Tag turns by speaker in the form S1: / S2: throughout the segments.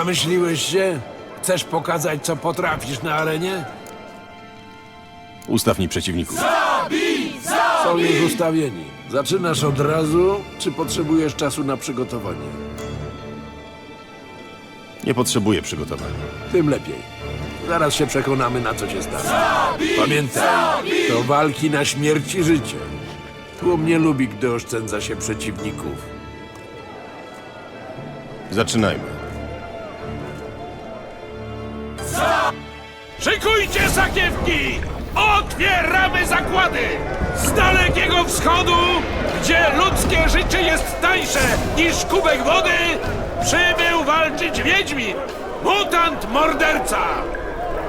S1: Namyśliłeś się? Chcesz pokazać, co potrafisz na arenie?
S2: Ustaw mi przeciwników.
S1: Są już ustawieni. Zaczynasz od razu, czy potrzebujesz czasu na przygotowanie?
S2: Nie potrzebuję przygotowania.
S1: Tym lepiej. Zaraz się przekonamy, na co cię stać. Pamiętaj, to walki na śmierć i życie. Tłum nie lubi, gdy oszczędza się przeciwników.
S2: Zaczynajmy.
S3: Szykujcie sakiewki! Otwieramy zakłady! Z dalekiego wschodu, gdzie ludzkie życie jest tańsze niż kubek wody, przybył walczyć Wiedźmin, mutant morderca.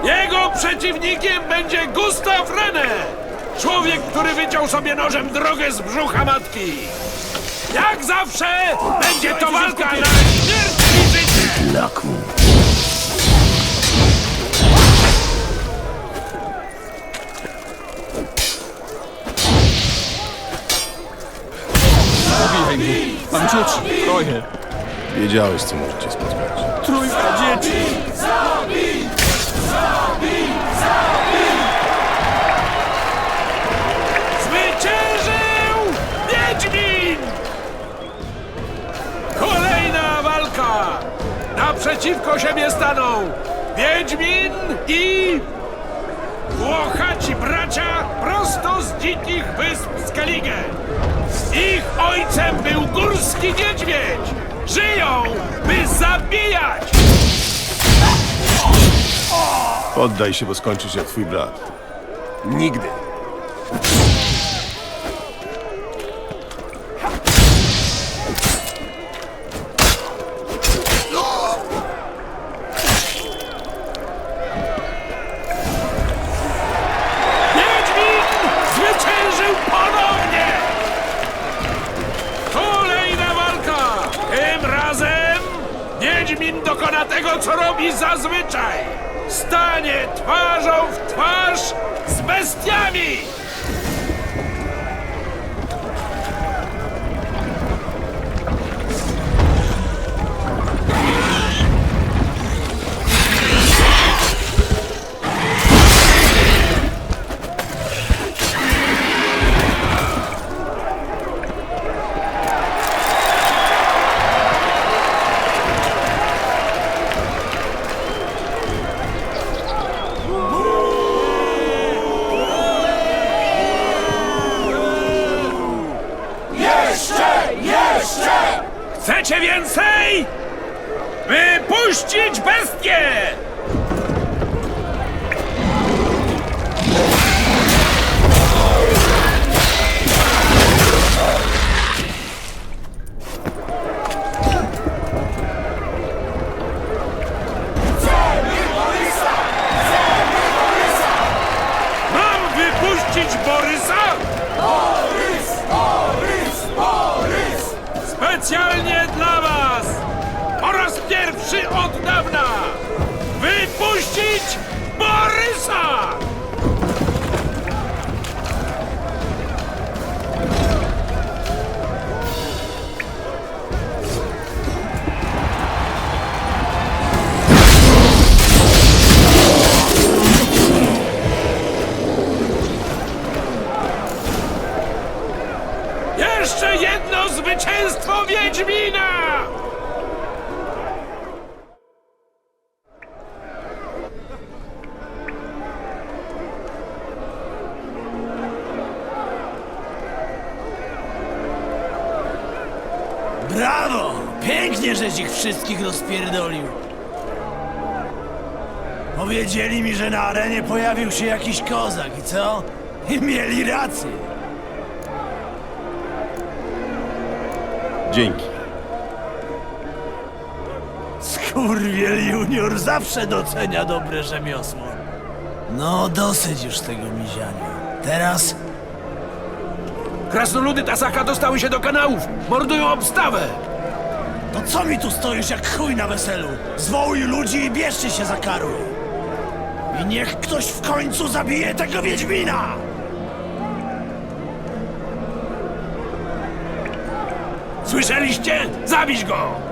S3: Jego przeciwnikiem będzie Gustav Rene, człowiek, który wyciął sobie nożem drogę z brzucha matki. Jak zawsze będzie to walka na śmierć i życie!
S2: Laku.
S4: Dzieci! Troje!
S2: Wiedziałeś, co możecie spotkać.
S4: Trójka dzieci!
S3: Zwyciężył Wiedźmin! Kolejna walka! Naprzeciwko siebie staną Wiedźmin i... Włochaci bracia prosto z dzikich wysp Skellige. Ich ojcem był górski niedźwiedź. Żyją, by zabijać!
S2: Poddaj się, bo skończysz jak twój brat.
S1: Nigdy.
S3: Wiedźmin dokona tego, co robi zazwyczaj. Stanie twarzą w twarz z bestiami! Chcecie więcej? Wypuścić bestie! Mam wypuścić Borysa? Borys! Borys! Borys! Specjalnie Jeszcze jedno zwycięstwo Wiedźmina!
S5: Brawo! Pięknie, żeś ich wszystkich rozpierdolił. Powiedzieli mi, że na arenie pojawił się jakiś kozak i co? I mieli rację.
S2: Dzięki.
S5: Skurwiel junior zawsze docenia dobre rzemiosło. No, dosyć już tego miziania. Teraz
S1: Krasnoludy Tasaka dostały się do kanałów. Mordują obstawę.
S5: to co mi tu stoisz jak chuj na weselu? Zwołuj ludzi i bierzcie się za karły. I niech ktoś w końcu zabije tego Wiedźmina!
S3: Słyszeliście? Zabić go!